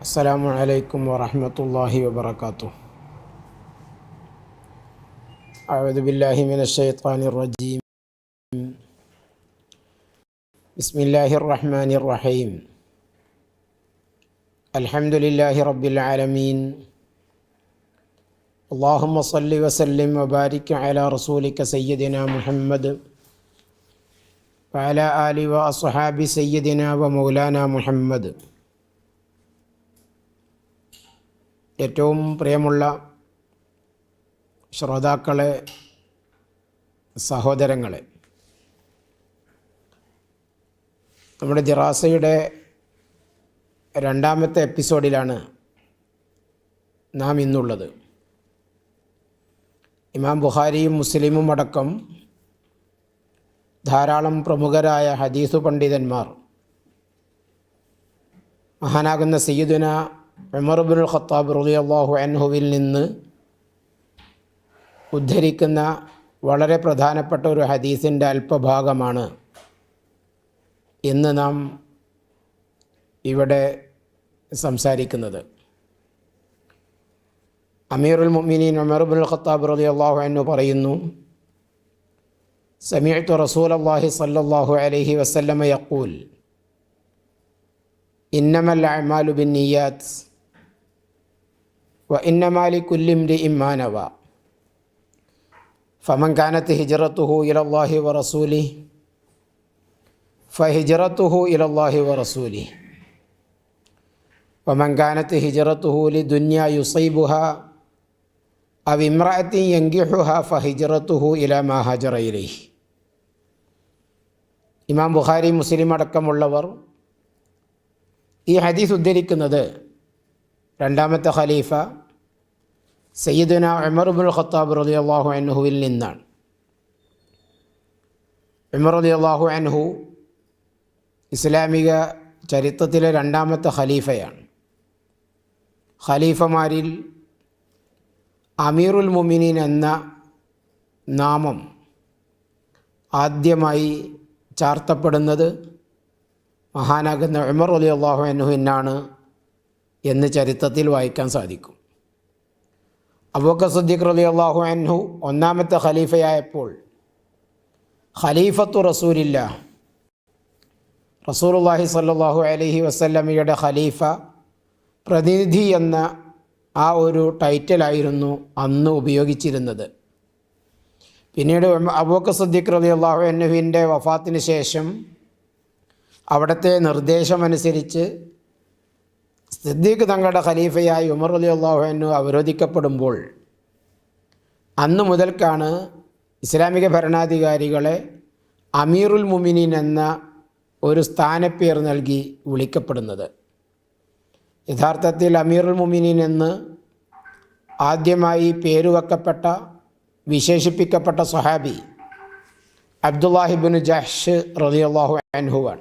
السلام عليكم ورحمة الله وبركاته. أعوذ بالله من الشيطان الرجيم. بسم الله الرحمن الرحيم. الحمد لله رب العالمين. اللهم صل وسلم وبارك على رسولك سيدنا محمد وعلى آله وأصحاب سيدنا ومولانا محمد. ഏറ്റവും പ്രിയമുള്ള ശ്രോതാക്കളെ സഹോദരങ്ങളെ നമ്മുടെ ദിറാസയുടെ രണ്ടാമത്തെ എപ്പിസോഡിലാണ് നാം ഇന്നുള്ളത്. ഇമാം ബുഹാരിയും മുസ്ലിമും അടക്കം ധാരാളം പ്രമുഖരായ ഹദീസു പണ്ഡിതന്മാർ മഹാനാകുന്ന സയ്യിദുന ഉമർബുൽ ഖത്താബ് റുലി അള്ളാഹു അൻഹുവിൽ നിന്ന് ഉദ്ധരിക്കുന്ന വളരെ പ്രധാനപ്പെട്ട ഒരു ഹദീസിന്റെ അല്പഭാഗമാണ്. ഇന്ന് നാം ഇവിടെ സംസാരിക്കുന്നത്. അമീറുൽ മുഅ്മിനീൻ ഉമർബുൽ ഖത്താബ് റതി അള്ളാഹു എന്ന് പറയുന്നു സമിഅത്തു റസൂൽ അള്ളാഹി സല്ലാഹു അലൈഹി വസല്ലമ യഖൂൽ ഇന്നമൽ അഅ്മാലു ബിന്നിയാത്ത് വ ഇന്നമാലി കുല്ലിംരി ഇമ്മാനവ ഫമൻ കാനത്ത് ഹിജറത്തുഹു ഇലല്ലാഹി വ റസൂലി. ഫഹിജറത്തുഹു ഇലല്ലാഹി വ റസൂലി. വമൻ കാനത്ത് ഹിജറത്തുഹു ലി ദുന്യ യുസൈബുഹ. അവ ഇമ്രാത്തി യങ്കിഹുഹ ഫഹിജറത്തുഹു ഇല മഹാജറയിലി ഇമാം ബുഖാരി മുസ്ലിം അടക്കമുള്ളവർ ഈ ഹദീസ് ഉദ്ധരിക്കുന്നത് രണ്ടാമത്തെ ഖലീഫ സയ്യിദുന ഉമർബുൽ ഖത്താബ് റതി അള്ളാഹു അൻഹുവിൽ നിന്നാണ്. ഉമർ അലി അള്ളാഹു അൻഹു ഇസ്ലാമിക ചരിത്രത്തിലെ രണ്ടാമത്തെ ഖലീഫയാണ്. ഖലീഫമാരിൽ അമീറുൽ മുമിനീൻ എന്ന നാമം ആദ്യമായി ചാർത്തപ്പെടുന്നത് മഹാനാകുന്ന ഉമർ അലി അള്ളാഹു അൻഹുവിനാണ് എന്ന് ചരിത്രത്തിൽ വായിക്കാൻ സാധിക്കും. അബൂക്ക സുദ്ദീഖ് റലി അള്ളാഹു അൻഹു ഒന്നാമത്തെ ഖലീഫയായപ്പോൾ ഖലീഫത്തു റസൂലില്ല റസൂലുള്ളാഹി സ്വല്ലല്ലാഹു അലഹി വസല്ലമയുടെ ഖലീഫ പ്രതിനിധി എന്ന ആ ഒരു ടൈറ്റിലായിരുന്നു അന്ന് ഉപയോഗിച്ചിരുന്നത്. പിന്നീട് അബൂക്ക സുദ്ദീഖ് റലി അള്ളാഹു അന്നുവിന്റെ വഫാത്തിന് ശേഷം അവിടുത്തെ നിർദ്ദേശമനുസരിച്ച് സിദ്ദീഖ് തങ്ങളുടെ ഖലീഫയായി ഉമർ അലി അള്ളാഹുനു അവരോധിക്കപ്പെടുമ്പോൾ അന്ന് മുതൽക്കാണ് ഇസ്ലാമിക ഭരണാധികാരികളെ അമീറുൽ മുമിനീൻ എന്ന ഒരു സ്ഥാനപ്പേർ നൽകി വിളിക്കപ്പെടുന്നത്. യഥാർത്ഥത്തിൽ അമീറുൽ മുമിനീൻ എന്ന് ആദ്യമായി പേരുവെക്കപ്പെട്ട വിശേഷിപ്പിക്കപ്പെട്ട സഹാബി അബ്ദുല്ലാഹിബിൻ ജഹ്ഷ് റളിയല്ലാഹു അൻഹുവാണ്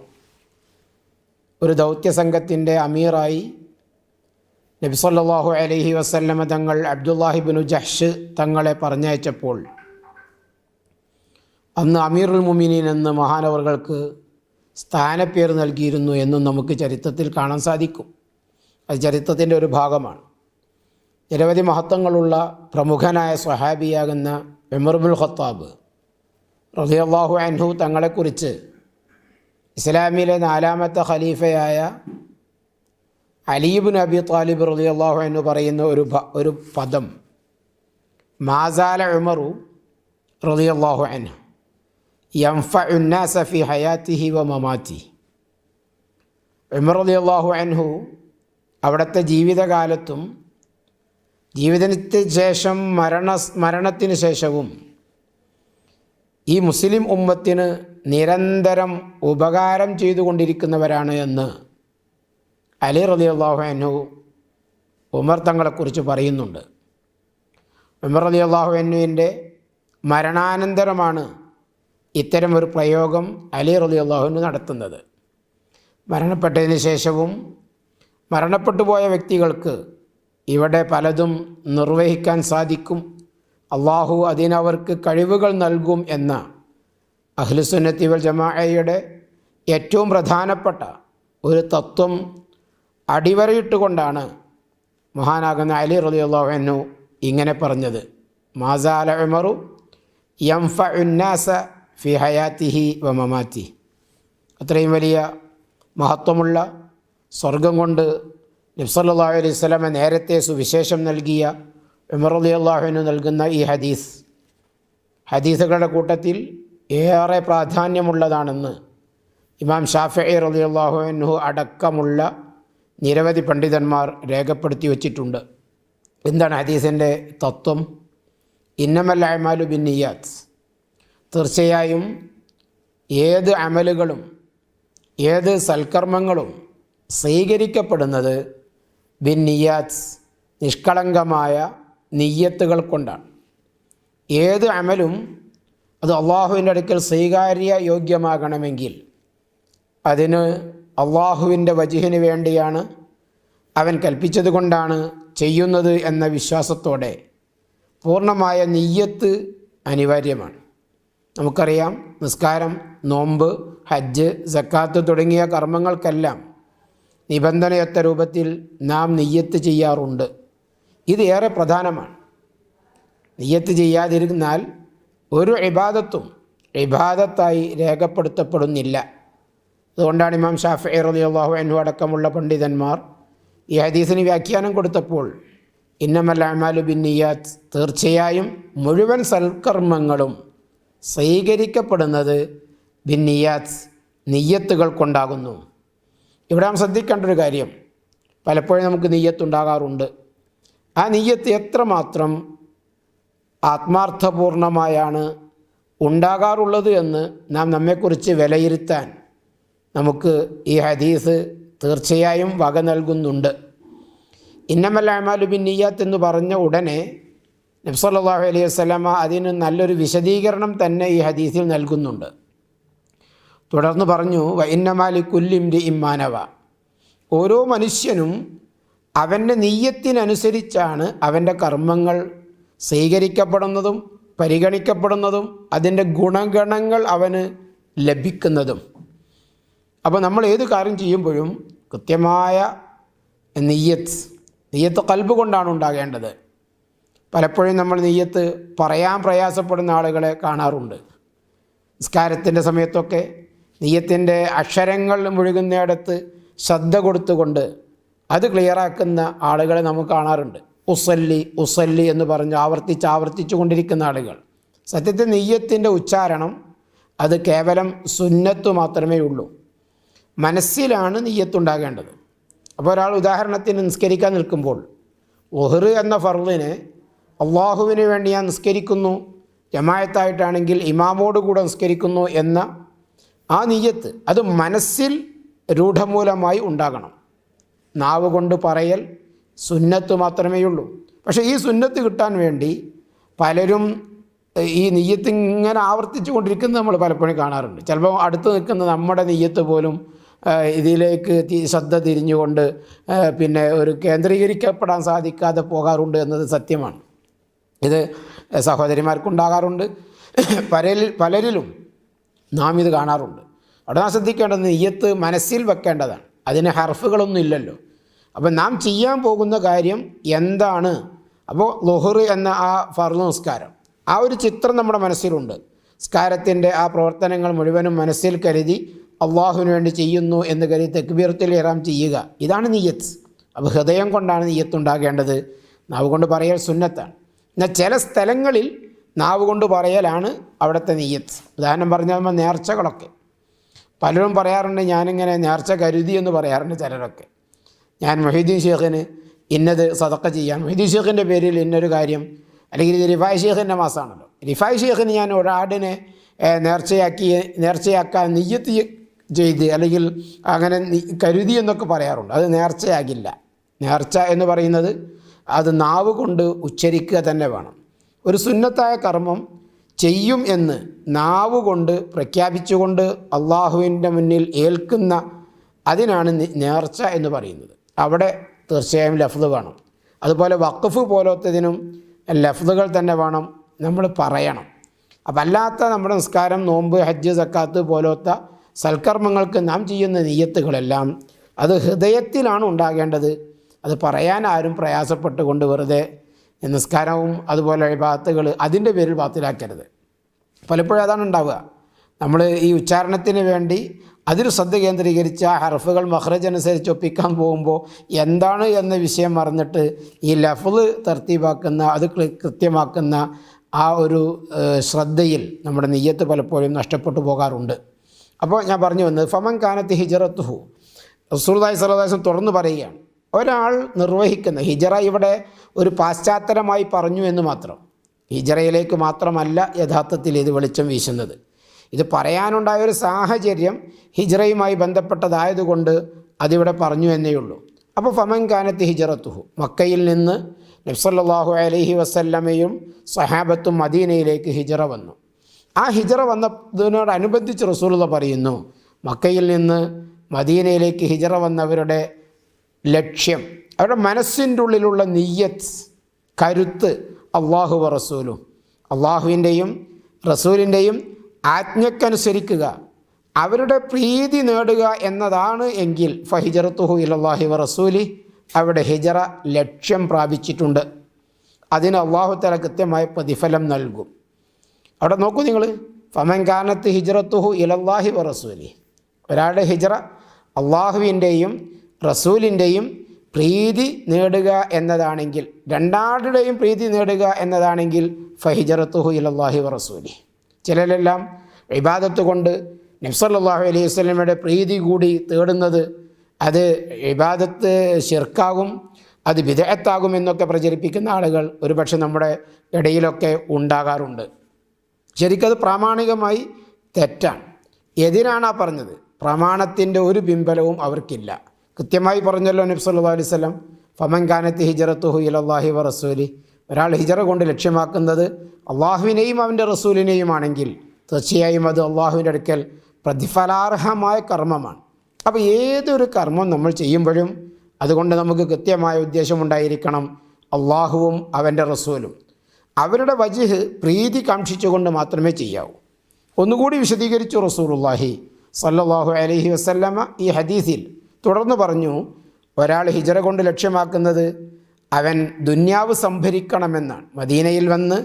ഒരു ദൗത്യസംഘത്തിന്റെ അമീറായി നബി സല്ലല്ലാഹു അലൈഹി വസല്ലമ തങ്ങൾ അബ്ദുല്ലാഹിബിനു ജഹ്ഷ് തങ്ങളെ പറഞ്ഞയച്ചപ്പോൾ അന്ന് അമീറുൽ മുമിനീൻ എന്ന് മഹാനവറുകൾക്ക് സ്ഥാനപ്പേർ നൽകിയിരുന്നു എന്നും നമുക്ക് ചരിത്രത്തിൽ കാണാൻ സാധിക്കും. അത് ചരിത്രത്തിന്റെ ഒരു ഭാഗമാണ്. നിരവധി മഹത്വങ്ങളുള്ള പ്രമുഖനായ സ്വഹാബിയാകുന്ന എമർബുൽ ഖത്താബ് റസിയല്ലാഹു അൻഹു തങ്ങളെക്കുറിച്ച് ഇസ്ലാമിലെ നാലാമത്തെ ഖലീഫയായ അലീബുൻ അബി താലിബ് റലി അള്ളാഹു എന്ന് പറയുന്ന ഒരു ഒരു പദം. മാസാല ഉമറു റലി റളിയല്ലാഹു അൻഹു. യംഫ ഉന്നാസ ഫി ഹയാത്തിഹി വ മമാത്തി ഉമർ അള്ളാഹു അൻഹു അവിടുത്തെ ജീവിതകാലത്തും ജീവിതത്തിന് ശേഷം മരണ മരണത്തിന് ശേഷവും ഈ മുസ്ലിം ഉമ്മത്തിന് നിരന്തരം ഉപകാരം ചെയ്തുകൊണ്ടിരിക്കുന്നവരാണ് എന്ന് അലി റലി അള്ളാഹു അനു ഉമർ തങ്ങളെക്കുറിച്ച് പറയുന്നുണ്ട്. ഉമർ അലി അള്ളാഹു അനുവിന്റെ മരണാനന്തരമാണ് ഇത്തരം ഒരു പ്രയോഗം അലി റലി അള്ളാഹുവിന് നടത്തുന്നത്. മരണപ്പെട്ടതിന് ശേഷവും മരണപ്പെട്ടു പോയ വ്യക്തികൾക്ക് ഇവിടെ പലതും നിർവഹിക്കാൻ സാധിക്കും. അള്ളാഹു അതിനവർക്ക് കഴിവുകൾ നൽകും എന്ന അഹ്ലുസുന്നത്തി വൽ ജമാഅയുടെ ഏറ്റവും പ്രധാനപ്പെട്ട ഒരു തത്വം അടിവരയിട്ടുകൊണ്ടാണ് മഹാനാകുന്ന അലി റലിയുള്ളാഹു ഇങ്ങനെ പറഞ്ഞത്. മാസാല ഉമറു യംഫ ഉന്നാസ ഫി ഹയാത്തിഹി വ മമാറ്റി അത്രയും വലിയ മഹത്വമുള്ള സ്വർഗം കൊണ്ട് നബ്സല്ലാ അലൈഹി സ്വലമ നേരത്തെ സുവിശേഷം നൽകിയ ഉമർ അലി അള്ളാഹുവിന് നൽകുന്ന ഈ ഹദീസ് ഹദീസുകളുടെ കൂട്ടത്തിൽ ഏറെ പ്രാധാന്യമുള്ളതാണെന്ന് ഇമാം ഷാഫി റലി അള്ളാഹുവിനു അടക്കമുള്ള നിരവധി പണ്ഡിതന്മാർ രേഖപ്പെടുത്തി വച്ചിട്ടുണ്ട്. എന്താണ് ഹദീസിന്റെ തത്വം? ഇന്നമൽ ബിൻ നിയാത്ത് തീർച്ചയായും ഏത് അമലുകളും ഏത് സൽക്കർമ്മങ്ങളും സ്വീകരിക്കപ്പെടുന്നത് ബിൻ നിയാത്ത് നിഷ്കളങ്കമായ നിയ്യത്തുകൾ കൊണ്ടാണ്. ഏത് അമലും അത് അള്ളാഹുവിന്റെ അടുക്കൽ സ്വീകാര്യ യോഗ്യമാകണമെങ്കിൽ അതിന് അള്ളാഹുവിന്റെ വജിഹിന് വേണ്ടിയാണ് അവൻ കൽപ്പിച്ചതുകൊണ്ടാണ് ചെയ്യുന്നത് എന്ന വിശ്വാസത്തോടെ പൂർണമായ നെയ്യത്ത് അനിവാര്യമാണ്. നമുക്കറിയാം നിസ്കാരം നോമ്പ് ഹജ്ജ് സക്കാത്ത് തുടങ്ങിയ കർമ്മങ്ങൾക്കെല്ലാം നിബന്ധനയൊത്ത രൂപത്തിൽ നാം നെയ്യത്ത് ചെയ്യാറുണ്ട്. ഇത് ഏറെ പ്രധാനമാണ്. നെയ്യത്ത് ചെയ്യാതിരുന്നാൽ ഒരു ഇബാദത്തും ഇബാദത്തായി രേഖപ്പെടുത്തപ്പെടുന്നില്ല. അതുകൊണ്ടാണ് ഇമാം ഷാഫി അള്ളാഹു അനു അടക്കമുള്ള പണ്ഡിതന്മാർ ഈ ഹദീസിന് വ്യാഖ്യാനം കൊടുത്തപ്പോൾ ഇന്നമൽ അമാലു ബിൻ നിയാത്ത് തീർച്ചയായും മുഴുവൻ സൽക്കർമ്മങ്ങളും സ്വീകരിക്കപ്പെടുന്നത് ബിൻ നെയ്യത്തുകൾ നിയ്യത്തുകൾ കൊണ്ടാകുന്നു. ഇവിടെ നാം ശ്രദ്ധിക്കേണ്ട ഒരു കാര്യം പലപ്പോഴും നമുക്ക് നെയ്യത്തുണ്ടാകാറുണ്ട്. ആ നെയ്യത്ത് എത്രമാത്രം ആത്മാർത്ഥപൂർണമായാണ് ഉണ്ടാകാറുള്ളത് എന്ന് നാം നമ്മെക്കുറിച്ച് വിലയിരുത്താൻ നമുക്ക് ഈ ഹദീസ് തീർച്ചയായും വക നൽകുന്നുണ്ട്. ഇന്നമൽ അമാലു എന്ന് പറഞ്ഞ ഉടനെ നബ്സല്ലാഹു അലൈഹി വസ്ലമ അതിന് നല്ലൊരു വിശദീകരണം തന്നെ ഈ ഹദീസിൽ നൽകുന്നുണ്ട്. തുടർന്ന് പറഞ്ഞു വ ഇന്നമാലി കുല്ലിംരി ഇമ്മാനവ ഓരോ മനുഷ്യനും അവന്റെ നെയ്യത്തിനനുസരിച്ചാണ് അവന്റെ കർമ്മങ്ങൾ സ്വീകരിക്കപ്പെടുന്നതും പരിഗണിക്കപ്പെടുന്നതും അതിന്റെ ഗുണഗണങ്ങൾ അവന് ലഭിക്കുന്നതും. അപ്പോൾ നമ്മൾ ഏത് കാര്യം ചെയ്യുമ്പോഴും കൃത്യമായ നെയ്യത്ത് നെയ്യത്ത് കൽബ് കൊണ്ടാണ് ഉണ്ടാകേണ്ടത്. പലപ്പോഴും നമ്മൾ നെയ്യത്ത് പറയാൻ പ്രയാസപ്പെടുന്ന ആളുകളെ കാണാറുണ്ട്. നിസ്കാരത്തിന്റെ സമയത്തൊക്കെ നെയ്യത്തിന്റെ അക്ഷരങ്ങൾ മുഴുകുന്നിടത്ത് ശ്രദ്ധ കൊടുത്തുകൊണ്ട് അത് ക്ലിയറാക്കുന്ന ആളുകളെ നമുക്ക് കാണാറുണ്ട്. ഉസല്ലി ഉസല്ലി എന്ന് പറഞ്ഞ് ആവർത്തിച്ച് ആവർത്തിച്ചു കൊണ്ടിരിക്കുന്ന ആളുകൾ. സത്യത്തിൽ നെയ്യത്തിന്റെ ഉച്ചാരണം അത് കേവലം സുന്നത്ത് മാത്രമേ ഉള്ളൂ. മനസ്സിലാണ് നെയ്യത്തുണ്ടാകേണ്ടത്. അപ്പോൾ ഒരാൾ ഉദാഹരണത്തിന് നിസ്കരിക്കാൻ നിൽക്കുമ്പോൾ ഒഹർ എന്ന ഫർദിന് അള്ളാഹുവിന് വേണ്ടി ഞാൻ നിസ്കരിക്കുന്നു ജമായത്തായിട്ടാണെങ്കിൽ ഇമാമോട് കൂടെ നിസ്കരിക്കുന്നു എന്ന ആ നെയ്യത്ത് അത് മനസ്സിൽ രൂഢമൂലമായി ഉണ്ടാകണം. നാവ് കൊണ്ട് പറയൽ സുന്നത്ത് മാത്രമേ ഉള്ളൂ. പക്ഷേ ഈ സുന്നത്ത് കിട്ടാൻ വേണ്ടി പലരും ഈ നെയ്യത്ത് ഇങ്ങനെ ആവർത്തിച്ചു കൊണ്ടിരിക്കുന്നത് നമ്മൾ പലപ്പോഴും കാണാറുണ്ട്. ചിലപ്പോൾ അടുത്ത് നിൽക്കുന്ന നമ്മുടെ നെയ്യത്ത് പോലും ഇതിലേക്ക് ശ്രദ്ധ തിരിഞ്ഞുകൊണ്ട് പിന്നെ ഒരു കേന്ദ്രീകരിക്കപ്പെടാൻ സാധിക്കാതെ പോകാറുണ്ട് എന്നത് സത്യമാണ്. ഇത് സഹോദരിമാർക്കുണ്ടാകാറുണ്ട്. പലരിൽ പലരിലും നാം ഇത് കാണാറുണ്ട്. അവിടെ നാം ശ്രദ്ധിക്കേണ്ടത് നെയ്യത്ത് മനസ്സിൽ വെക്കേണ്ടതാണ്. അതിന് ഹർഫുകളൊന്നും ഇല്ലല്ലോ. അപ്പം നാം ചെയ്യാൻ പോകുന്ന കാര്യം എന്താണ്? അപ്പോൾ ലൊഹർ എന്ന ആ ഫർദ് നമസ്കാരം ആ ഒരു ചിത്രം നമ്മുടെ മനസ്സിലുണ്ട്. നിസ്കാരത്തിന്റെ ആ പ്രവർത്തനങ്ങൾ മുഴുവനും മനസ്സിൽ കരുതി അള്ളാഹുവിന് വേണ്ടി ചെയ്യുന്നു എന്ന് കരുതി തെക്ബീർത്തിൽ ഇറാം ചെയ്യുക. ഇതാണ് നീയത്ത്. അപ്പോൾ ഹൃദയം കൊണ്ടാണ് നീയത്ത് ഉണ്ടാകേണ്ടത്. നാവ് കൊണ്ട് പറയൽ സുന്നത്താണ്. എന്നാൽ ചില സ്ഥലങ്ങളിൽ നാവ് കൊണ്ട് പറയലാണ് അവിടുത്തെ നീയത്ത്. ഉദാഹരണം പറഞ്ഞാൽ നേർച്ചകളൊക്കെ. പലരും പറയാറുണ്ട് ഞാനിങ്ങനെ നേർച്ച കരുതി എന്ന് പറയാറുണ്ട് ചിലരൊക്കെ. ഞാൻ മൊഹീദ്ദീൻ ഷേഖിന് ഇന്നത് സതക്ക ചെയ്യാൻ. മൊഹീദ്ദീൻ ഷേഖിന്റെ പേരിൽ ഇന്നൊരു കാര്യം അല്ലെങ്കിൽ ഇത് റിഫായ് ഷേഖിന്റെ മാസമാണല്ലോ റിഫായ് ഷേഖിന് ഞാൻ ഒരാടിനെ നേർച്ചയാക്കി നേർച്ചയാക്കാൻ നെയ്യത്ത് ചെയ്ത് അല്ലെങ്കിൽ അങ്ങനെ കരുതി എന്നൊക്കെ പറയാറുണ്ട്. അത് നേർച്ചയാകില്ല. നേർച്ച എന്ന് പറയുന്നത് അത് നാവ് കൊണ്ട് ഉച്ചരിക്കുക തന്നെ വേണം. ഒരു സുന്നത്തായ കർമ്മം ചെയ്യും എന്ന് നാവ് കൊണ്ട് പ്രഖ്യാപിച്ചുകൊണ്ട് അള്ളാഹുവിന്റെ മുന്നിൽ ഏൽക്കുന്ന അതിനാണ് നേർച്ച എന്ന് പറയുന്നത്. അവിടെ തീർച്ചയായും ലഫ്ദ് വേണം. അതുപോലെ വഖഫ് പോലത്തതിനും ലഫ്ദുകൾ തന്നെ വേണം. നമ്മൾ പറയണം. അപ്പം അല്ലാത്ത നമ്മുടെ നിസ്കാരം നോമ്പ് ഹജ്ജ് സക്കാത്ത് പോലത്തെ സൽക്കർമ്മങ്ങൾക്ക് നാം ചെയ്യുന്ന നീയത്തുകളെല്ലാം അത് ഹൃദയത്തിലാണ് ഉണ്ടാകേണ്ടത്. അത് പറയാൻ ആരും പ്രയാസപ്പെട്ടുകൊണ്ട് വെറുതെ നിസ്കാരവും അതുപോലെ ഭാഗത്തുകൾ അതിന്റെ പേരിൽ ബാത്തിലാക്കരുത്. പലപ്പോഴും അതാണ് ഉണ്ടാവുക. നമ്മൾ ഈ ഉച്ചാരണത്തിന് വേണ്ടി അതിൽ ശ്രദ്ധ കേന്ദ്രീകരിച്ച് ആ ഹർഫുകൾ മഹ്റജനുസരിച്ച് ഒപ്പിക്കാൻ പോകുമ്പോൾ എന്താണ് എന്ന വിഷയം മറന്നിട്ട് ഈ ലഫുൾ തർത്തീബാക്കുന്ന അത് കൃത്യമാക്കുന്ന ആ ഒരു ശ്രദ്ധയിൽ നമ്മുടെ നെയ്യത്ത് പലപ്പോഴും നഷ്ടപ്പെട്ടു പോകാറുണ്ട്. അപ്പോൾ ഞാൻ പറഞ്ഞു വന്നത് ഫമൻ കാനത്ത് ഹിജറത്തുഹു. റസൂർദായ് സലഹാസം തുറന്നു പറയുകയാണ് ഒരാൾ നിർവഹിക്കുന്ന ഹിജറ ഇവിടെ ഒരു പാശ്ചാത്തലമായി പറഞ്ഞു എന്ന് മാത്രം. ഹിജറയിലേക്ക് മാത്രമല്ല യഥാർത്ഥത്തിൽ ഇത് വെളിച്ചം വീശുന്നത്. ഇത് പറയാനുണ്ടായ ഒരു സാഹചര്യം ഹിജറയുമായി ബന്ധപ്പെട്ടതായതുകൊണ്ട് അതിവിടെ പറഞ്ഞു എന്നേ ഉള്ളൂ. അപ്പോൾ ഫമൻ കാനത്ത് ഹിജറത്തുഹു. മക്കയിൽ നിന്ന് നബ്സല്ലാഹു അലൈഹി വസല്ലമയും സഹാബത്തും മദീനയിലേക്ക് ഹിജറ വന്നു. ആ ഹിജറ വന്നതിനോടനുബന്ധിച്ച് റസൂലുള്ള പറയുന്നു മക്കയിൽ നിന്ന് മദീനയിലേക്ക് ഹിജറ വന്നവരുടെ ലക്ഷ്യം അവരുടെ മനസ്സിന്റെ ഉള്ളിലുള്ള നീയത്ത് കരുത്ത് അള്ളാഹു റസൂലും അള്ളാഹുവിന്റെയും റസൂലിന്റെയും ആജ്ഞക്കനുസരിക്കുക അവരുടെ പ്രീതി നേടുക എന്നതാണ് എങ്കിൽ ഫഹിജറത്തുഹു ഇലല്ലാഹി വ റസൂലി അവിടെ ഹിജറ ലക്ഷ്യം പ്രാപിച്ചിട്ടുണ്ട്. അതിന് അള്ളാഹു തല കൃത്യമായ പ്രതിഫലം നൽകും. അവിടെ നോക്കൂ നിങ്ങൾ ഫമൻ ഹിജറത്തുഹു ഹിജ്റത്തുഹു ഇലല്ലാഹി വ റസൂലി. ഒരാളുടെ ഹിജറ അള്ളാഹുവിന്റെയും റസൂലിന്റെയും പ്രീതി നേടുക എന്നതാണെങ്കിൽ രണ്ടാളുടെയും പ്രീതി നേടുക എന്നതാണെങ്കിൽ ഫഹിജറത്തുഹു ഇലല്ലാഹി വ റസൂലി. ചിലരെല്ലാം വിവാദത്ത് കൊണ്ട് നബ്സല്ലാഹു അലൈഹി വസ്ലമയുടെ പ്രീതി കൂടി തേടുന്നത് അത് വിവാദത്ത് ഷിർക്കാകും അത് വിദഗ്ധത്താകും എന്നൊക്കെ പ്രചരിപ്പിക്കുന്ന ആളുകൾ ഒരുപക്ഷെ നമ്മുടെ ഇടയിലൊക്കെ ഉണ്ടാകാറുണ്ട്. ശരിക്കത് പ്രാമാണികമായി തെറ്റാണ്. എതിനാണ് ആ പറഞ്ഞത്. പ്രമാണത്തിന്റെ ഒരു ബിംബലവും അവർക്കില്ല. കൃത്യമായി പറഞ്ഞല്ലോ നബ്സല്ലാ അലൈവല്ലം ഫമൻ ഖാനത്ത് ഹിജറത്തുഹു ഇലല്ലാഹി വ റസൂലി ഒരാൾ ഹിജറ കൊണ്ട് ലക്ഷ്യമാക്കുന്നത് അള്ളാഹുവിനെയും അവന്റെ റസൂലിനെയുമാണെങ്കിൽ തീർച്ചയായും അത് അള്ളാഹുവിന്റെ അടുക്കൽ പ്രതിഫലാർഹമായ കർമ്മമാണ്. അപ്പോൾ ഏതൊരു കർമ്മം നമ്മൾ ചെയ്യുമ്പോഴും അതുകൊണ്ട് നമുക്ക് കൃത്യമായ ഉദ്ദേശമുണ്ടായിരിക്കണം അള്ളാഹുവും അവന്റെ റസൂലും. അവരുടെ വജിഹ് പ്രീതി കാക്ഷിച്ചുകൊണ്ട് മാത്രമേ ചെയ്യാവൂ. ഒന്നുകൂടി വിശദീകരിച്ചു റസൂലുള്ളാഹി സല്ലാഹു അലഹി വസല്ലമ ഈ ഹദീസിൽ തുടർന്ന് പറഞ്ഞു ഒരാൾ ഹിജറ കൊണ്ട് ലക്ഷ്യമാക്കുന്നത് അവൻ ദുന്യാവ് സംഭരിക്കണമെന്നാണ്. മദീനയിൽ വന്ന്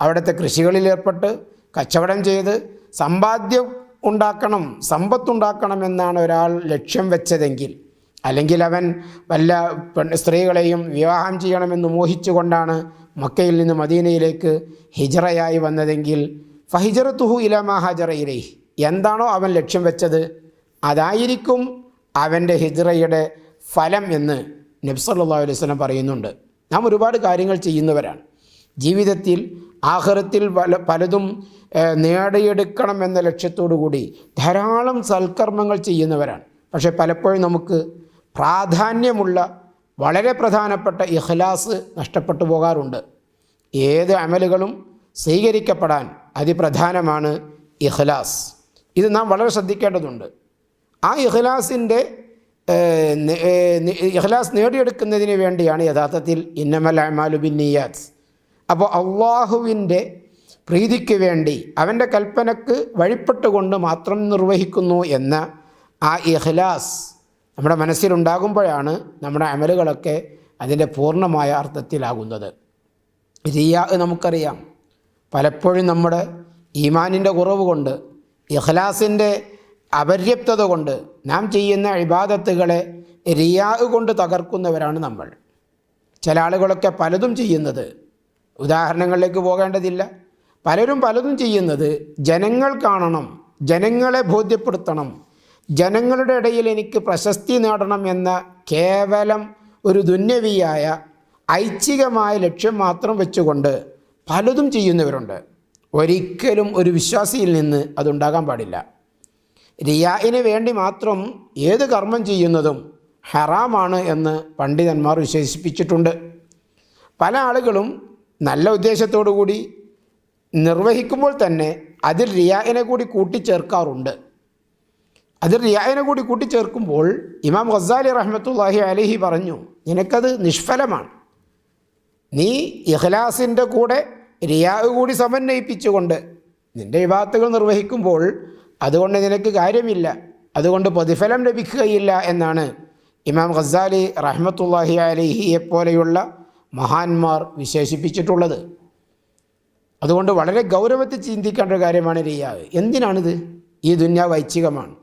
അവിടുത്തെ കൃഷികളിൽ ഏർപ്പെട്ട് കച്ചവടം ചെയ്ത് സമ്പാദ്യം ഉണ്ടാക്കണം സമ്പത്തുണ്ടാക്കണമെന്നാണ് ഒരാൾ ലക്ഷ്യം വെച്ചതെങ്കിൽ. അല്ലെങ്കിൽ അവൻ വല്ല പെൺ സ്ത്രീകളെയും വിവാഹം ചെയ്യണമെന്ന് മോഹിച്ചുകൊണ്ടാണ് മക്കയിൽ നിന്ന് മദീനയിലേക്ക് ഹിജറയായി വന്നതെങ്കിൽ ഫഹിജറത്തുഹു ഇലമാ ഹജറയിലേ എന്താണോ അവൻ ലക്ഷ്യം വെച്ചത്? അതായിരിക്കും അവന്റെ ഹിജറയുടെ ഫലം എന്ന് നബ്സല്ലാ അലൈഹി സ്വലം പറയുന്നുണ്ട്. നാം ഒരുപാട് കാര്യങ്ങൾ ചെയ്യുന്നവരാണ്. ജീവിതത്തിൽ ആഹ്റത്തിൽ പല പലതും നേടിയെടുക്കണം എന്ന ലക്ഷ്യത്തോടു കൂടി ധാരാളം സൽക്കർമ്മങ്ങൾ ചെയ്യുന്നവരാണ്. പക്ഷേ പലപ്പോഴും നമുക്ക് പ്രാധാന്യമുള്ള വളരെ പ്രധാനപ്പെട്ട ഇഖ്ലാസ് നഷ്ടപ്പെട്ടു പോകാറുണ്ട്. ഏത് അമലുകളും സ്വീകരിക്കപ്പെടാൻ അതിപ്രധാനമാണ് ഇഖ്ലാസ്. ഇത് നാം വളരെ ശ്രദ്ധിക്കേണ്ടതുണ്ട്. ആ ഇഖ്ലാസിന്റെ ഇഖ്ലാസ് നേടിയെടുക്കുന്നതിന് വേണ്ടിയാണ് യഥാർത്ഥത്തിൽ ഇന്നമൽ അമാലു ബിൻ നിയാത്ത്. അപ്പോൾ അള്ളാഹുവിന്റെ പ്രീതിക്ക് വേണ്ടി അവന്റെ കൽപ്പനക്ക് വഴിപ്പെട്ടുകൊണ്ട് മാത്രം നിർവഹിക്കുന്നു എന്ന ആ ഇഖ്ലാസ് നമ്മുടെ മനസ്സിലുണ്ടാകുമ്പോഴാണ് നമ്മുടെ അമലുകളൊക്കെ അതിന്റെ പൂർണമായ അർത്ഥത്തിലാകുന്നത്. റിയാ നമുക്കറിയാം. പലപ്പോഴും നമ്മുടെ ഈമാനിന്റെ കുറവ് കൊണ്ട് ഇഖ്ലാസിന്റെ അപര്യാപ്തത കൊണ്ട് നാം ചെയ്യുന്ന ഇബാദത്തുകളെ റിയാ കൊണ്ട് തകർക്കുന്നവരാണ് നമ്മൾ. ചില ആളുകളൊക്കെ പലതും ചെയ്യുന്നത് ഉദാഹരണങ്ങളിലേക്ക് പോകേണ്ടതില്ല. പലരും പലതും ചെയ്യുന്നത് ജനങ്ങൾ കാണണം ജനങ്ങളെ ബോധ്യപ്പെടുത്തണം ജനങ്ങളുടെ ഇടയിൽ എനിക്ക് പ്രശസ്തി നേടണം എന്ന കേവലം ഒരു ദുന്യവിയായ ഐച്ഛികമായ ലക്ഷ്യം മാത്രം വെച്ചുകൊണ്ട് പലതും ചെയ്യുന്നവരുണ്ട്. ഒരിക്കലും ഒരു വിശ്വാസിയിൽ നിന്ന് അതുണ്ടാകാൻ പാടില്ല. റിയായിന് വേണ്ടി മാത്രം ഏത് കർമ്മം ചെയ്യുന്നതും ഹറാമാണ് എന്ന് പണ്ഡിതന്മാർ വിശേഷിപ്പിച്ചിട്ടുണ്ട്. പല ആളുകളും നല്ല ഉദ്ദേശത്തോടു കൂടി നിർവഹിക്കുമ്പോൾ തന്നെ അതിൽ റിയായിനെ കൂടി കൂട്ടിച്ചേർക്കാറുണ്ട്. അതിൽ റിയായിനെ കൂടി കൂട്ടിച്ചേർക്കുമ്പോൾ ഇമാം ഖസാലി റഹ്മത്തുല്ലാഹി അലഹി പറഞ്ഞു നിനക്കത് നിഷ്ഫലമാണ്. നീ ഇഖ്ലാസിന്റെ കൂടെ റിയാവ് കൂടി സമന്വയിപ്പിച്ചുകൊണ്ട് നിന്റെ വിഭാഗത്തുകൾ നിർവഹിക്കുമ്പോൾ അതുകൊണ്ട് നിനക്ക് കാര്യമില്ല. അതുകൊണ്ട് പ്രതിഫലം ലഭിക്കുകയില്ല എന്നാണ് ഇമാം ഖസാലി റഹ്മത്തുല്ലാഹി അലിഹിയെ പോലെയുള്ള മഹാന്മാർ വിശേഷിപ്പിച്ചിട്ടുള്ളത്. അതുകൊണ്ട് വളരെ ഗൗരവത്തിൽ ചിന്തിക്കേണ്ട ഒരു കാര്യമാണ് റിയാവ് എന്തിനാണിത്? ഈ ദുന്യാവ് ഐച്ഛികമാണ്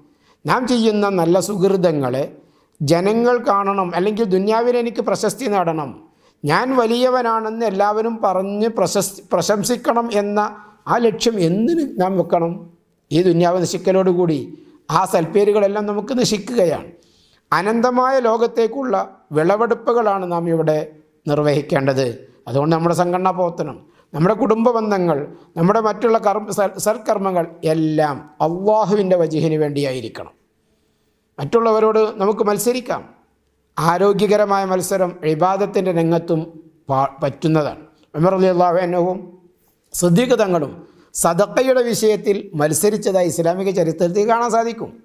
നാം ചെയ്യുന്ന നല്ല സുഹൃതങ്ങളെ ജനങ്ങൾ കാണണം അല്ലെങ്കിൽ ദുന്യാവിനെനിക്ക് പ്രശസ്തി നേടണം. ഞാൻ വലിയവനാണെന്ന് എല്ലാവരും പറഞ്ഞ് പ്രശസ്തി പ്രശംസിക്കണം എന്ന ആ ലക്ഷ്യം എന്തിന് നാം വെക്കണം? ഈ ദുന്യാവ് നശിക്കലോടുകൂടി ആ സൽപ്പേരുകളെല്ലാം നമുക്ക് നശിക്കുകയാണ്. അനന്തമായ ലോകത്തേക്കുള്ള വിളവെടുപ്പുകളാണ് നാം ഇവിടെ നിർവഹിക്കേണ്ടത്. അതുകൊണ്ട് നമ്മുടെ സംഘടനാ പ്രവർത്തനം നമ്മുടെ കുടുംബ ബന്ധങ്ങൾ നമ്മുടെ മറ്റുള്ള കർമ്മ സൽ- സൽക്കർമ്മങ്ങൾ എല്ലാം അള്ളാഹുവിന്റെ വജീഹിന് വേണ്ടിയായിരിക്കണം. മറ്റുള്ളവരോട് നമുക്ക് മത്സരിക്കാം. ആരോഗ്യകരമായ മത്സരം ഇബാദത്തിന്റെ രംഗത്തും പറ്റുന്നതാണ്. ഉമർ അലി അള്ളാഹു എന്നവും തങ്ങളും സദക്കയുടെ വിഷയത്തിൽ മത്സരിച്ചതായി ഇസ്ലാമിക ചരിത്രത്തിൽ കാണാൻ സാധിക്കും.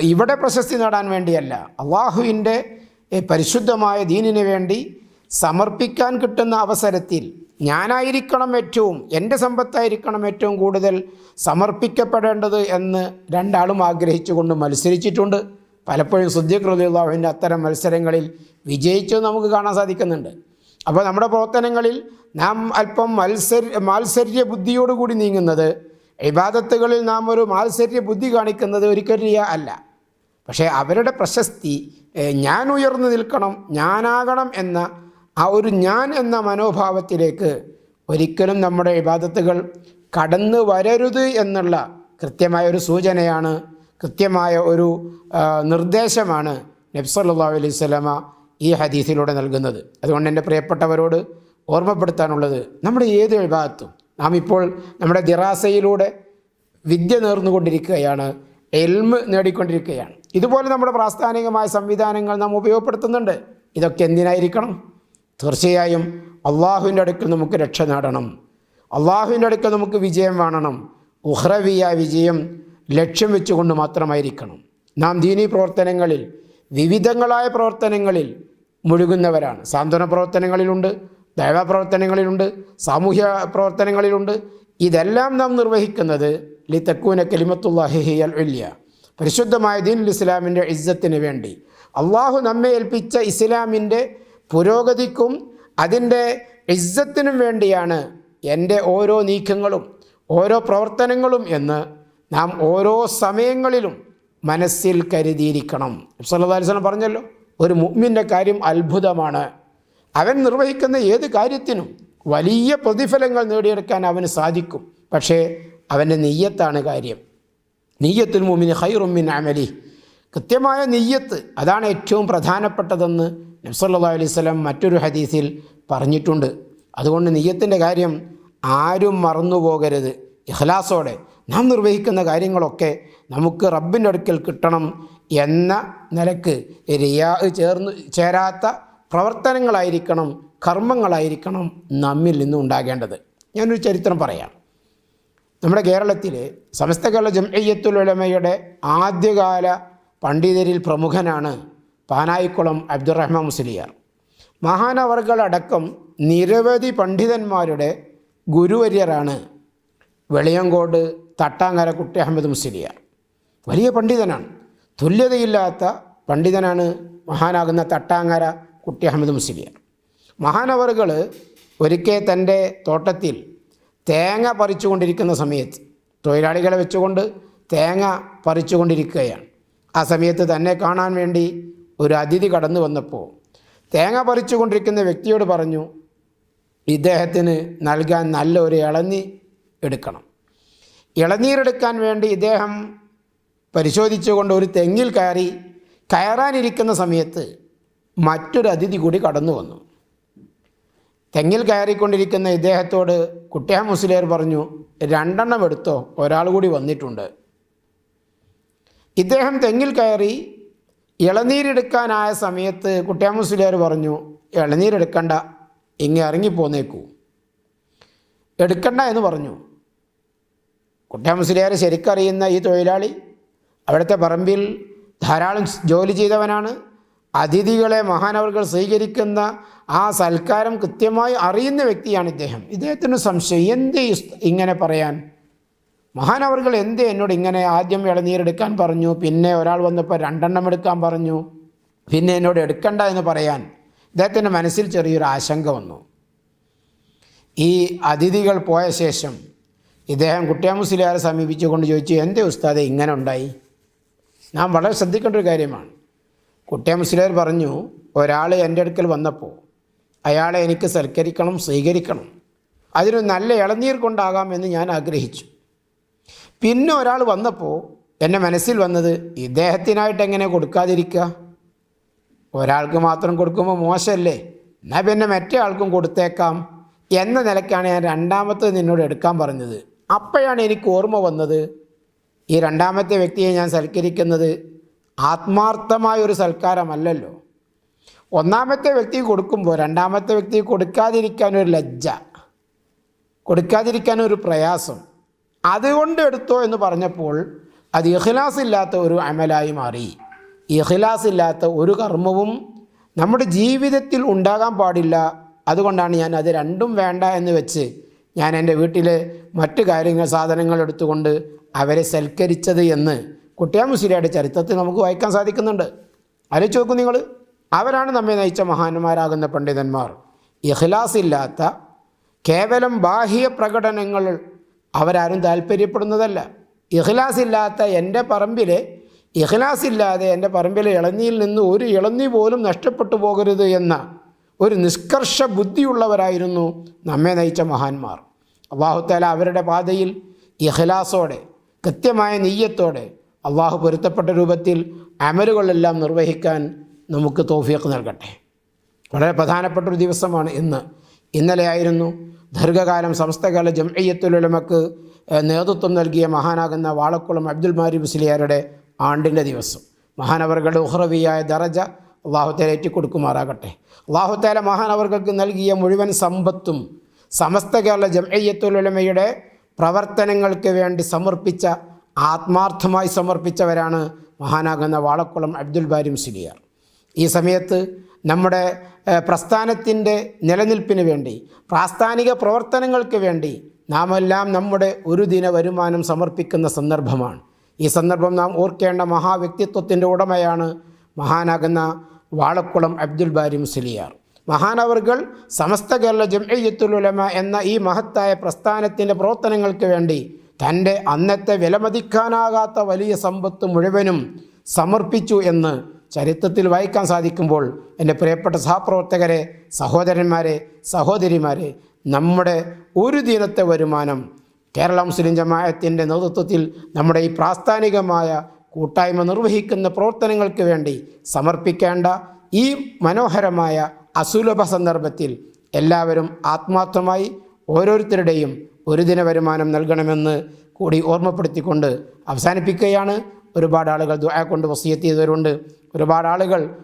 ഇവിടെ പ്രശസ്തി നേടാൻ വേണ്ടിയല്ല. അള്ളാഹുവിന്റെ പരിശുദ്ധമായ ദീനിനു വേണ്ടി സമർപ്പിക്കാൻ കിട്ടുന്ന അവസരത്തിൽ ഞാനായിരിക്കണം ഏറ്റവും എന്റെ സമ്പത്തായിരിക്കണം ഏറ്റവും കൂടുതൽ സമർപ്പിക്കപ്പെടേണ്ടത് എന്ന് രണ്ടാളും ആഗ്രഹിച്ചുകൊണ്ട് മത്സരിച്ചിട്ടുണ്ട്. പലപ്പോഴും സുദ്ദീഖ് റലിയുള്ളാഹുവിന്റെ അത്തരം മത്സരങ്ങളിൽ വിജയിച്ചത് നമുക്ക് കാണാൻ സാധിക്കുന്നുണ്ട്. അപ്പോൾ നമ്മുടെ പ്രവർത്തനങ്ങളിൽ നാം അല്പം മത്സര മാത്സര്യ ബുദ്ധിയോടുകൂടി നീങ്ങുന്നത് ഇബാദത്തുകളിൽ നാം ഒരു മാത്സര്യ ബുദ്ധി കാണിക്കുന്നത് ഒരിക്കലും അല്ല. പക്ഷേ അവരുടെ പ്രശസ്തി ഞാൻ ഉയർന്നു നിൽക്കണം ഞാനാകണം എന്ന ആ ഒരു ഞാൻ എന്ന മനോഭാവത്തിലേക്ക് ഒരിക്കലും നമ്മുടെ ഇബാദത്തുകൾ കടന്നു വരരുത് എന്നുള്ള കൃത്യമായ ഒരു സൂചനയാണ് കൃത്യമായ ഒരു നിർദ്ദേശമാണ് നബ്സല്ലാ അലൈഹി സ്വലമ ഈ ഹദീസിലൂടെ നൽകുന്നത്. അതുകൊണ്ട് എന്റെ പ്രിയപ്പെട്ടവരോട് ഓർമ്മപ്പെടുത്താനുള്ളത് നമ്മുടെ ഏത് വിഭാഗത്തും നാം ഇപ്പോൾ നമ്മുടെ ദിറാസയിലൂടെ വിദ്യ നേർന്നുകൊണ്ടിരിക്കുകയാണ് എൽമ് നേടിക്കൊണ്ടിരിക്കുകയാണ്. ഇതുപോലെ നമ്മുടെ പ്രാസ്ഥാനികമായ സംവിധാനങ്ങൾ നാം ഉപയോഗപ്പെടുത്തുന്നുണ്ട്. ഇതൊക്കെ എന്തിനായിരിക്കണം? തീർച്ചയായും അള്ളാഹുവിന്റെ അടുക്കൽ നമുക്ക് രക്ഷ നേടണം. അള്ളാഹുവിന്റെ അടുക്കൽ നമുക്ക് വിജയം വേണം ഉഹ്റവിയ വിജയം ലക്ഷ്യം വെച്ചുകൊണ്ട് മാത്രമായിരിക്കണം. നാം ദീനീ പ്രവർത്തനങ്ങളിൽ വിവിധങ്ങളായ പ്രവർത്തനങ്ങളിൽ മുഴുകുന്നവരാണ്. സാന്ത്വന പ്രവർത്തനങ്ങളിലുണ്ട് ദൈവപ്രവർത്തനങ്ങളിലുണ്ട് സാമൂഹ്യ പ്രവർത്തനങ്ങളിലുണ്ട്. ഇതെല്ലാം നാം നിർവഹിക്കുന്നത് ലി തക്കൂന കലിമത്തുല്ലാഹി അൽ ഉല്യ. പരിശുദ്ധമായ ദീൻ ഇസ്ലാമിന്റെ ഇജ്ജത്തിന് വേണ്ടി. അള്ളാഹു നമ്മെ ഏൽപ്പിച്ച ഇസ്ലാമിന്റെ പുരോഗതിക്കും അതിന്റെ ഇജ്ജത്തിനും വേണ്ടിയാണ് എന്റെ ഓരോ നീക്കങ്ങളും ഓരോ പ്രവർത്തനങ്ങളും എന്ന് നാം ഓരോ സമയങ്ങളിലും മനസ്സിൽ കരുതിയിരിക്കണം. സല്ലാസ്ലം പറഞ്ഞല്ലോ ഒരു മുഗ്മിന്റെ കാര്യം അത്ഭുതമാണ്. അവൻ നിർവഹിക്കുന്ന ഏത് കാര്യത്തിനും വലിയ പ്രതിഫലങ്ങൾ നേടിയെടുക്കാൻ അവന് സാധിക്കും. പക്ഷേ അവന്റെ നെയ്യത്താണ് കാര്യം. നെയ്യത്തുൽ മുമിന് ഹൈറുമിൻ അമലി. കൃത്യമായ നെയ്യത്ത് അതാണ് ഏറ്റവും പ്രധാനപ്പെട്ടതെന്ന് നബ്സല്ലാ അലൈഹി സ്വലം മറ്റൊരു ഹദീസിൽ പറഞ്ഞിട്ടുണ്ട്. അതുകൊണ്ട് നെയ്യത്തിന്റെ കാര്യം ആരും മറന്നു പോകരുത് ഇഖ്ലാസോടെ നാം നിർവഹിക്കുന്ന കാര്യങ്ങളൊക്കെ നമുക്ക് റബ്ബിന്റെ അടുക്കൽ കിട്ടണം എന്ന നിലയ്ക്ക് റിയാ ചേർന്ന് ചേരാത്ത പ്രവർത്തനങ്ങളായിരിക്കണം കർമ്മങ്ങളായിരിക്കണം നമ്മിൽ നിന്നും ഉണ്ടാകേണ്ടത്. ഞാനൊരു ചരിത്രം പറയാം. നമ്മുടെ കേരളത്തിൽ സമസ്ത കേരള ജംഇയ്യത്തുൽ ഉലമയുടെ ആദ്യകാല പണ്ഡിതരിൽ പ്രമുഖനാണ് പാനായിക്കുളം അബ്ദുറഹ്മാൻ മുസ്ലിയാർ. മഹാനവർകളടക്കം നിരവധി പണ്ഡിതന്മാരുടെ ഗുരുവര്യരാണ് വെളിയങ്കോട് തട്ടാങ്കര കുട്ടി അഹമ്മദ് മുസ്ലിയാർ. വലിയ പണ്ഡിതനാണ്. തുല്യതയില്ലാത്ത പണ്ഡിതനാണ് മഹാനാകുന്ന തട്ടാങ്ങര കുട്ടി അഹമ്മദ് മുസ്ലിയാർ. മഹാനവറുകൾ ഒരിക്കൽ തന്റെ തോട്ടത്തിൽ തേങ്ങ പറിച്ചുകൊണ്ടിരിക്കുന്ന സമയത്ത് തൊഴിലാളികളെ വെച്ചുകൊണ്ട് തേങ്ങ പറിച്ചുകൊണ്ടിരിക്കുകയാണ്. ആ സമയത്ത് തന്നെ കാണാൻ വേണ്ടി ഒരു അതിഥി കടന്നു വന്നപ്പോൾ തേങ്ങ പറിച്ചുകൊണ്ടിരിക്കുന്ന വ്യക്തിയോട് പറഞ്ഞു ഇദ്ദേഹത്തിന് നൽകാൻ നല്ല ഒരു ഇളനി എടുക്കണം. ഇളനീരെടുക്കാൻ വേണ്ടി ഇദ്ദേഹം പരിശോധിച്ചുകൊണ്ട് ഒരു തെങ്ങിൽ കയറി കയറാനിരിക്കുന്ന സമയത്ത് മറ്റൊരു അതിഥി കൂടി കടന്നു വന്നു. തെങ്ങിൽ കയറിക്കൊണ്ടിരിക്കുന്ന ഇദ്ദേഹത്തോട് കുട്ടിയാ മുസ്ലിയർ പറഞ്ഞു രണ്ടെണ്ണം എടുത്തോ ഒരാൾ കൂടി വന്നിട്ടുണ്ട്. ഇദ്ദേഹം തെങ്ങിൽ കയറി ഇളനീരെടുക്കാനായ സമയത്ത് കുട്ടിയാ മുസ്ലിയർ പറഞ്ഞു ഇളനീരെടുക്കണ്ട ഇങ്ങ് ഇറങ്ങിപ്പോന്നേക്കൂ എടുക്കണ്ട എന്ന് പറഞ്ഞു. കുട്ടിയാ മുസ്ലിയാർ ശരിക്കറിയുന്ന ഈ തൊഴിലാളി അവിടുത്തെ പറമ്പിൽ ധാരാളം ജോലി ചെയ്തവനാണ്. അതിഥികളെ മഹാനവർകൾ സ്വീകരിക്കുന്ന ആ സൽക്കാരം കൃത്യമായി അറിയുന്ന വ്യക്തിയാണ് ഇദ്ദേഹം. ഇദ്ദേഹത്തിന് സംശയം എന്ത് ഇങ്ങനെ പറയാൻ? മഹാനവർകൾ എന്ത് എന്നോട് ഇങ്ങനെ ആദ്യം ഇളനീരെടുക്കാൻ പറഞ്ഞു പിന്നെ ഒരാൾ വന്നപ്പോൾ രണ്ടെണ്ണം എടുക്കാൻ പറഞ്ഞു പിന്നെ എന്നോട് എടുക്കണ്ട എന്ന് പറയാൻ? ഇദ്ദേഹത്തിന്റെ മനസ്സിൽ ചെറിയൊരു ആശങ്ക വന്നു. ഈ അതിഥികൾ പോയ ശേഷം ഇദ്ദേഹം കുട്ടിയാമുസ്ലിയാരെ സമീപിച്ചുകൊണ്ട് ചോദിച്ചു എന്റെ ഉസ്താദെ ഇങ്ങനെ ഉണ്ടായി? നാം വളരെ ശ്രദ്ധിക്കേണ്ട ഒരു കാര്യമാണ്. കുട്ടിയാമുസ്ലിയാർ പറഞ്ഞു ഒരാൾ എന്റെ അടുക്കൽ വന്നപ്പോൾ അയാളെ എനിക്ക് സൽക്കരിക്കണം സ്വീകരിക്കണം. അതിന് നല്ല ഇളനീർ കൊണ്ടാകാമെന്ന് ഞാൻ ആഗ്രഹിച്ചു. പിന്നെ ഒരാൾ വന്നപ്പോൾ എന്റെ മനസ്സിൽ വന്നത് ഇദ്ദേഹത്തിനായിട്ട് എങ്ങനെ കൊടുക്കാതിരിക്കുക ഒരാൾക്ക് മാത്രം കൊടുക്കുമ്പോൾ മോശമല്ലേ എന്നാൽ പിന്നെ മറ്റേ ആൾക്കും കൊടുത്തേക്കാം എന്ന നിലയ്ക്കാണ് ഞാൻ രണ്ടാമത്തത് നിന്നോട് എടുക്കാൻ പറഞ്ഞത്. അപ്പോഴാണ് എനിക്ക് ഓർമ്മ വന്നത് ഈ രണ്ടാമത്തെ വ്യക്തിയെ ഞാൻ സൽക്കരിക്കുന്നത് ആത്മാർത്ഥമായ ഒരു സൽക്കാരമല്ലല്ലോ. ഒന്നാമത്തെ വ്യക്തി കൊടുക്കുമ്പോൾ രണ്ടാമത്തെ വ്യക്തി കൊടുക്കാതിരിക്കാൻ ഒരു ലജ്ജ കൊടുക്കാതിരിക്കാൻ ഒരു പ്രയാസം അതുകൊണ്ട് എടുത്തോ എന്ന് പറഞ്ഞപ്പോൾ അത് ഇഖ്ലാസ് ഇല്ലാത്ത ഒരു അമലായി മാറി. ഇഖ്ലാസ് ഇല്ലാത്ത ഒരു കർമ്മവും നമ്മുടെ ജീവിതത്തിൽ ഉണ്ടാകാൻ പാടില്ല. അതുകൊണ്ടാണ് ഞാൻ അത് രണ്ടും വേണ്ട എന്ന് വെച്ച് ഞാൻ എന്റെ വീട്ടിലെ മറ്റു കാര്യങ്ങൾ സാധനങ്ങൾ എടുത്തുകൊണ്ട് അവരെ സൽക്കരിച്ചത് എന്ന് കുട്ടിയാമുസിരിയുടെ ചരിത്രത്തിൽ നമുക്ക് വായിക്കാൻ സാധിക്കുന്നുണ്ട്. ആലോചിച്ച് നോക്കൂ നിങ്ങൾ അവരാണ് നമ്മെ നയിച്ച മഹാന്മാരാകുന്ന പണ്ഡിതന്മാർ. ഇഖ്ലാസ് ഇല്ലാത്ത കേവലം ബാഹ്യ പ്രകടനങ്ങൾ അവരാരും താല്പര്യപ്പെടുന്നതല്ല. ഇഖ്ലാസ് ഇല്ലാത്ത എന്റെ പറമ്പിലെ ഇഖ്ലാസ് ഇല്ലാതെ എന്റെ പറമ്പിലെ ഇളനിയിൽ നിന്ന് ഒരു ഇളനി പോലും നഷ്ടപ്പെട്ടു പോകരുത് എന്ന ഒരു നിഷ്കർഷ ബുദ്ധിയുള്ളവരായിരുന്നു നമ്മെ നയിച്ച മഹാന്മാർ. അള്ളാഹുത്താല അവരുടെ പാതയിൽ ഇഖ്ലാസോടെ കൃത്യമായ നെയ്യത്തോടെ അള്ളാഹു പൊരുത്തപ്പെട്ട രൂപത്തിൽ അമലുകളെല്ലാം നിർവഹിക്കാൻ നമുക്ക് തോഫിയൊക്കെ നൽകട്ടെ. വളരെ പ്രധാനപ്പെട്ട ഒരു ദിവസമാണ് ഇന്ന്. ഇന്നലെയായിരുന്നു ദീർഘകാലം സംസ്ഥകാല ജംഅയ്യത്തുലമക്ക് നേതൃത്വം നൽകിയ മഹാനാകുന്ന വാളക്കുളം അബ്ദുൽ മാരി മുസ്ലിയാരുടെ ആണ്ടിന്റെ ദിവസം. മഹാനവറുകളുടെ ഉഹ്റവിയായ ദറജ അള്ളാഹുത്തേല ഏറ്റിക്കൊടുക്കുമാറാകട്ടെ. അള്ളാഹുത്തേല മഹാനവർക്ക് നൽകിയ മുഴുവൻ സമ്പത്തും സമസ്ത കേരള ജംഅയ്യത്തുലമയുടെ പ്രവർത്തനങ്ങൾക്ക് വേണ്ടി സമർപ്പിച്ച ആത്മാർത്ഥമായി സമർപ്പിച്ചവരാണ് മഹാനാകുന്ന വാളക്കുളം അബ്ദുൽ ബാരി മുസ്ലിയാർ ഈ സമയത്ത് നമ്മുടെ പ്രസ്ഥാനത്തിന്റെ നിലനിൽപ്പിന് വേണ്ടി പ്രാസ്ഥാനിക പ്രവർത്തനങ്ങൾക്ക് വേണ്ടി നാം എല്ലാം നമ്മുടെ ഒരു ദിന വരുമാനം സമർപ്പിക്കുന്ന സന്ദർഭമാണ്. ഈ സന്ദർഭം നാം ഓർക്കേണ്ട മഹാവ്യക്തിത്വത്തിന്റെ ഉടമയാണ് മഹാനാകുന്ന വാളക്കുളം അബ്ദുൽ ബാരി മുസ്ലിയാർ മഹാനവർകൾ സമസ്ത കേരള ജംഅയ്യത്തുലുലമ എന്ന ഈ മഹത്തായ പ്രസ്ഥാനത്തിന്റെ പ്രവർത്തനങ്ങൾക്ക് വേണ്ടി തന്റെ അന്നത്തെ വിലമതിക്കാനാകാത്ത വലിയ സമ്പത്ത് മുഴുവനും സമർപ്പിച്ചു എന്ന് ചരിത്രത്തിൽ വായിക്കാൻ സാധിക്കുമ്പോൾ എന്റെ പ്രിയപ്പെട്ട സഹപ്രവർത്തകരെ സഹോദരന്മാരെ സഹോദരിമാരെ നമ്മുടെ ഒരു ദിനത്തെ വരുമാനം കേരള മുസ്ലിം ജമാഅത്തിന്റെ നേതൃത്വത്തിൽ നമ്മുടെ ഈ പ്രാസ്ഥാനികമായ കൂട്ടായ്മ നിർവഹിക്കുന്ന പ്രവർത്തനങ്ങൾക്ക് വേണ്ടി സമർപ്പിക്കേണ്ട ഈ മനോഹരമായ അസുലഭ സന്ദർഭത്തിൽ എല്ലാവരും ആത്മാർത്ഥമായി ഓരോരുത്തരുടെയും ഒരു ദിന വരുമാനം നൽകണമെന്ന് കൂടി ഓർമ്മപ്പെടുത്തിക്കൊണ്ട് അവസാനിപ്പിക്കുകയാണ്. ഒരുപാട് ആളുകൾ ദുആ കൊണ്ട് വസീയത്ത് ചെയ്തവരുണ്ട്. ഒരുപാട് ആളുകൾ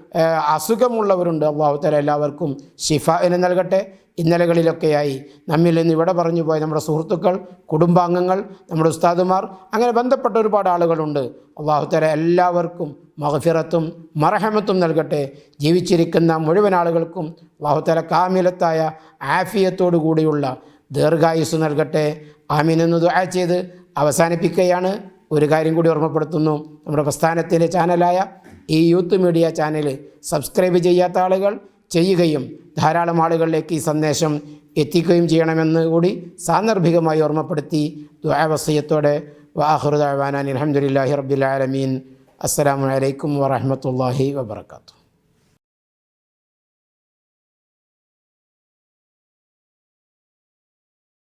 അസുഖമുള്ളവരുണ്ട്. അള്ളാഹുത്തല എല്ലാവർക്കും ഷിഫ എന്ന് നൽകട്ടെ. ഇന്നലകളിലൊക്കെയായി നമ്മിൽ നിന്ന് ഇവിടെ പറഞ്ഞു പോയ നമ്മുടെ സുഹൃത്തുക്കൾ കുടുംബാംഗങ്ങൾ നമ്മുടെ ഉസ്താദുമാർ അങ്ങനെ ബന്ധപ്പെട്ട ഒരുപാട് ആളുകളുണ്ട്. അള്ളാഹുത്തല എല്ലാവർക്കും മഹഫിറത്തും മറഹമത്തും നൽകട്ടെ. ജീവിച്ചിരിക്കുന്ന മുഴുവൻ ആളുകൾക്കും അള്ളാഹുത്തല കാമിലത്തായ ആഫിയത്തോടു കൂടിയുള്ള ദീർഘായുസ് നൽകട്ടെ. ആമീൻ എന്ന് ദുആ ചെയ്ത് അവസാനിപ്പിക്കുകയാണ്. ഒരു കാര്യം കൂടി ഓർമ്മപ്പെടുത്തുന്നു. നമ്മുടെ പ്രസ്ഥാനത്തിന്റെ ചാനലായ ഈ യൂത്ത് മീഡിയ ചാനൽ സബ്സ്ക്രൈബ് ചെയ്യാത്ത ആളുകൾ ചെയ്യുകയും ധാരാളം ആളുകളിലേക്ക് ഈ സന്ദേശം എത്തിക്കുകയും ചെയ്യണമെന്ന് കൂടി സാന്ദർഭികമായി ഓർമ്മപ്പെടുത്തി ദുആവസയത്തോടെ വാഹുറുദാൻ അലഹമുല്ലാഹി റബ്ബിൽ ആലമീൻ. അസ്സലാമു അലൈക്കും വറഹമത്തല്ലാഹി വബർക്കാത്തു